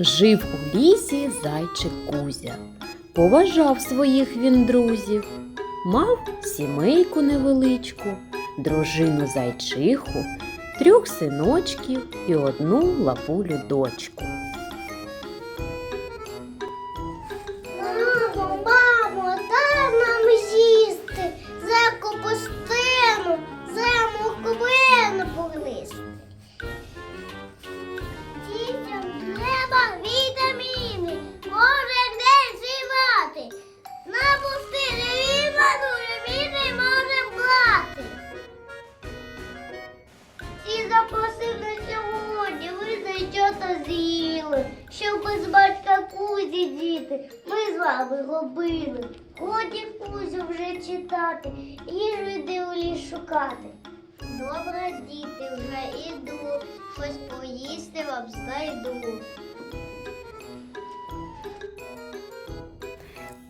Жив у лісі зайчик Кузя. Поважав своїх він друзів, мав сімейку невеличку, дружину зайчиху, трьох синочків і одну лапулю дочку. Робили. Годі Кузю вже читати, їжу йди у ліс шукати. Добре, діти, вже іду, щось поїсти вам знайду.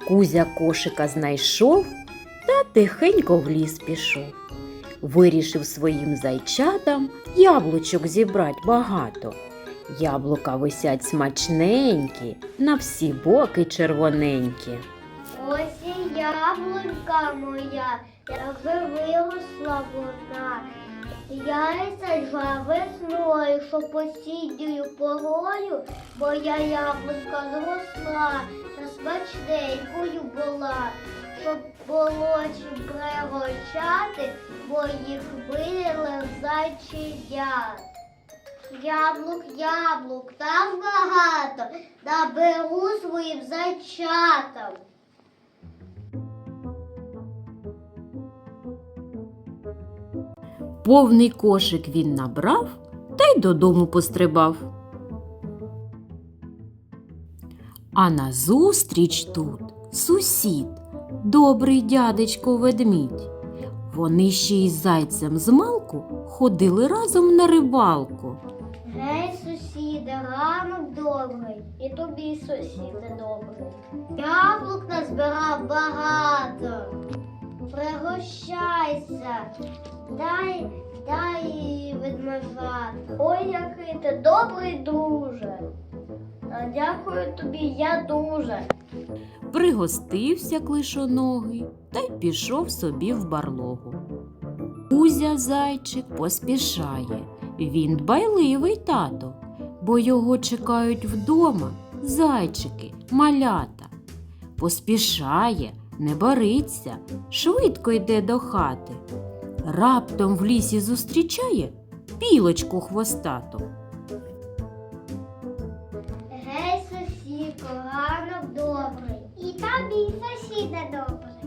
Кузя кошика знайшов та тихенько в ліс пішов. Вирішив своїм зайчатам яблучок зібрать багато. Яблука висять смачненькі, на всі боки червоненькі. Ось і яблунька моя, якби виросла вона. Я саджа весною, що посідньою порою, бо я яблунька зросла та смачненькою була, щоб було чим пригощати, бо їх виняли зайченят. Яблук, яблук, так багато, наберу своїм зайчатам. Повний кошик він набрав та й додому пострибав. А назустріч тут сусід, добрий дядечко ведмідь. Вони ще й зайцем з малку ходили разом на рибалку. Гей, сусіде, ранок добрий, і тобі, сусіде, добрий. Яблук назбирав багато. Пригощайся, дай, дай ведмежат. Ой, який ти добрий друже. Дякую тобі, я дуже. Пригостився клишоногий та й пішов собі в барлогу. Кузя зайчик поспішає. Він дбайливий тато, бо його чекають вдома зайчики, малята. Поспішає, не бариться, швидко йде до хати. Раптом в лісі зустрічає білочку хвостату. Гей, сусідко, ранок добрий. І тобі, сусіде, добрий.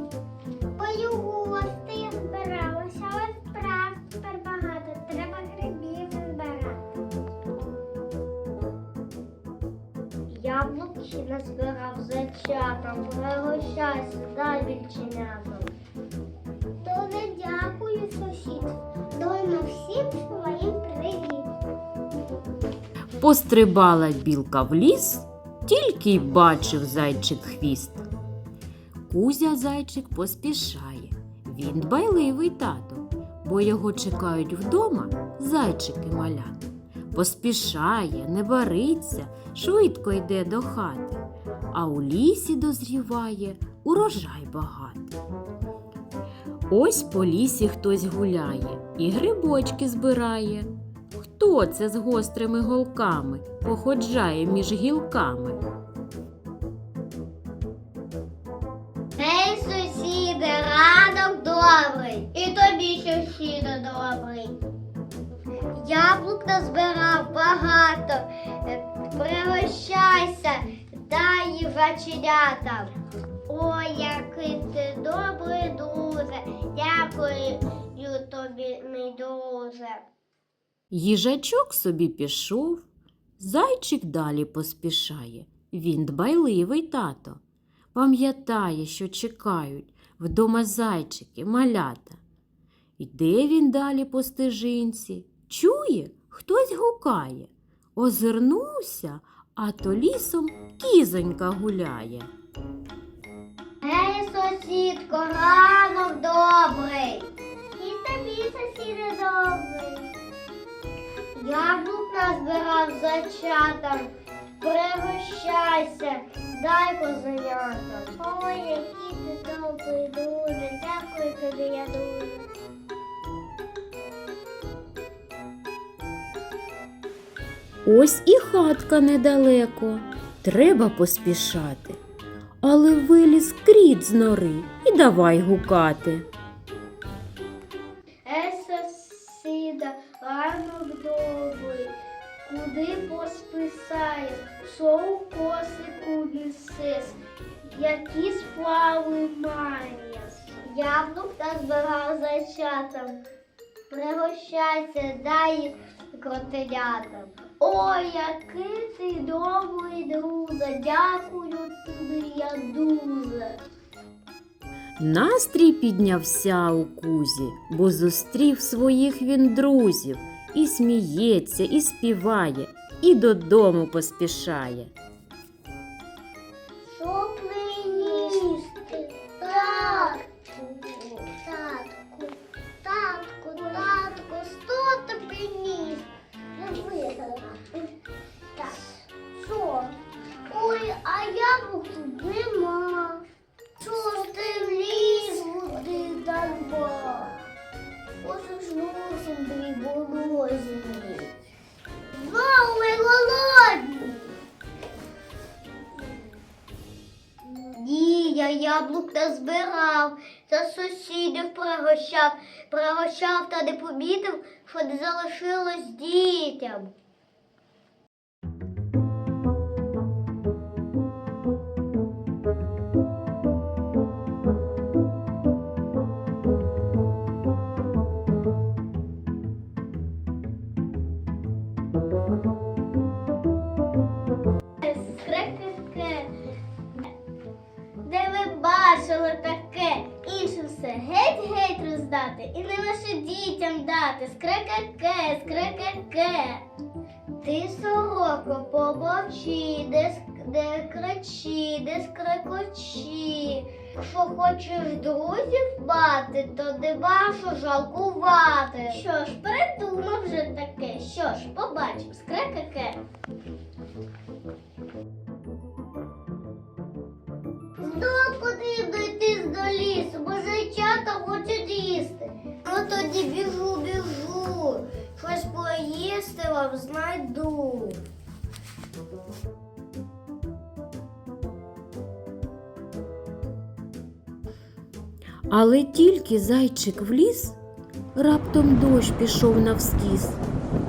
Ще назбирав зайчатам, пригощайся, дай вільченятам. Дуже дякую, сусід. Доймо всім своїм привіт. Пострибала білка в ліс, тільки й бачив зайчик хвіст. Кузя зайчик поспішає. Він дбайливий тато, бо його чекають вдома зайчики малята. Поспішає, не бариться, швидко йде до хати, а у лісі дозріває урожай багатий. Ось по лісі хтось гуляє і грибочки збирає. Хто це з гострими голками походжає між гілками? Ей, сусіде, ранок добрий, і тобі сусіде добрий. Яблук назбирав багато, е, пригощайся, дай їх заченятам. Ой, який ти добрий дуже, дякую тобі, мій друже. Їжачок собі пішов, зайчик далі поспішає. Він дбайливий тато. Пам'ятає, що чекають вдома зайчики, малята. Йде він далі по стежинці, чує, хтось гукає. Озирнувся, а то лісом кізонька гуляє. Гей, сусідко, ранок добрий. І тобі, сусіде, добрий. Яблук назбирав зайчатам, Пригощайся, дай козенята. Ой, який ти добрий, дуже. Дякую Ось і хатка недалеко. Треба поспішати. Але виліз кріт з нори і давай гукати. Еса сіда, ранок добрий, куди посписаєш, що у косику несеш, які справи маєш. Яблук та збирав зайчатам, пригощайся, дай їх кротенятам. Ой, який ти добрий друже, дякую тобі, я дуже. Настрій піднявся у кузі, бо зустрів своїх він друзів, і сміється, і співає, і додому поспішає. Яблук збирав, та сусідів пригощав, пригощав та не помітив, що не залишилось дітям. Геть-геть і не лише дітям дати. Скрекеке, скрекеке. Ти, сороко, помовчи, де, де кричи, де скрекочі. Якщо хочеш друзів мати, то не бачу жалкувати. Що ж, придумав вже таке. Що ж, побачимо, скрекеке. Йти до лісу, бо зайчата хочуть їсти. Ну біжу, біжу. Щось поїсти знайду. Але тільки зайчик вліз, раптом дощ пішов навскіз,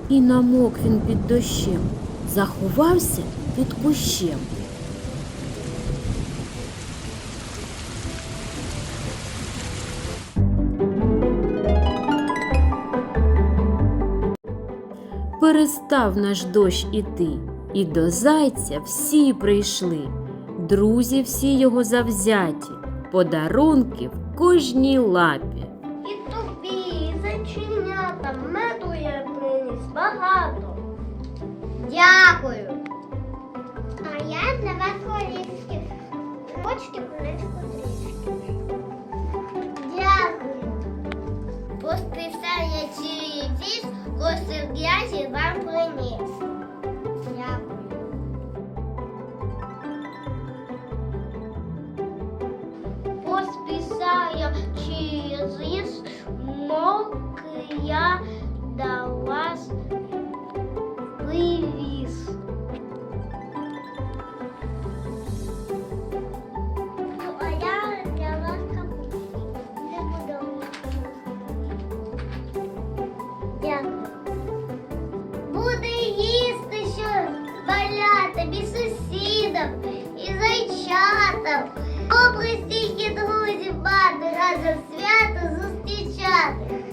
і намок він під дощем, заховався під кущем. Перестав наш дощ іти, і до зайця всі прийшли. Друзі всі його завзяті, подарунки в кожній лапі. І тобі, і зайченята, меду я приніс багато. Дякую. А я для вас корівські. Почки поличку трішки. Дякую. Посписання цієї віз, коси грязі вам приніс. Дякую. Через мок я до вас сусідам, і зайчатам. Добре стільки друзів мати разом свято зустрічати.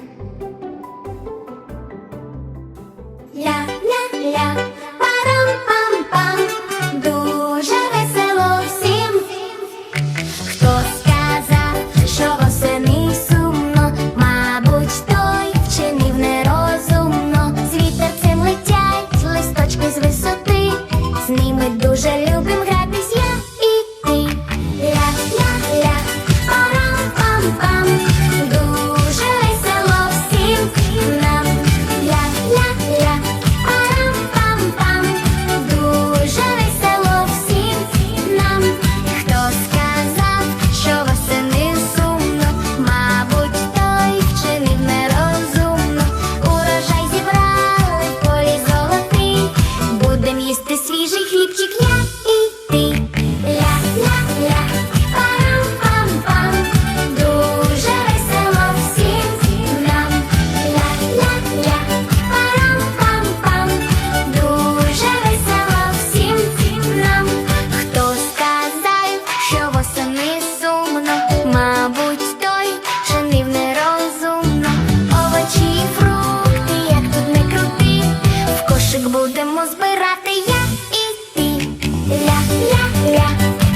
будемо збирати я і ти. Ля-ля-ля,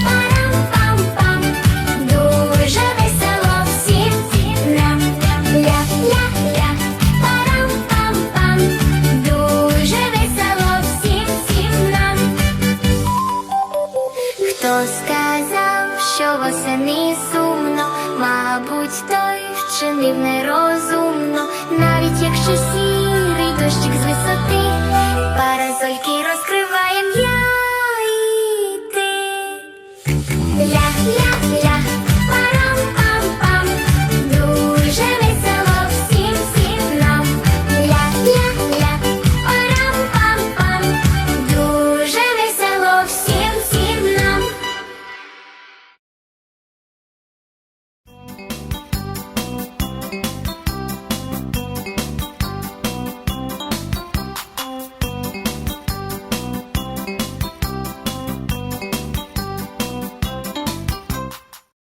парам-пам-пам, дуже весело всім нам. Ля-ля-ля, дуже весело всім всім нам. Хто сказав, що восени сумно, мабуть, той вчинив нерозумно, навіть якщо сірий дощик з висоти парасольки розкриваєм я і ти. Ля-ля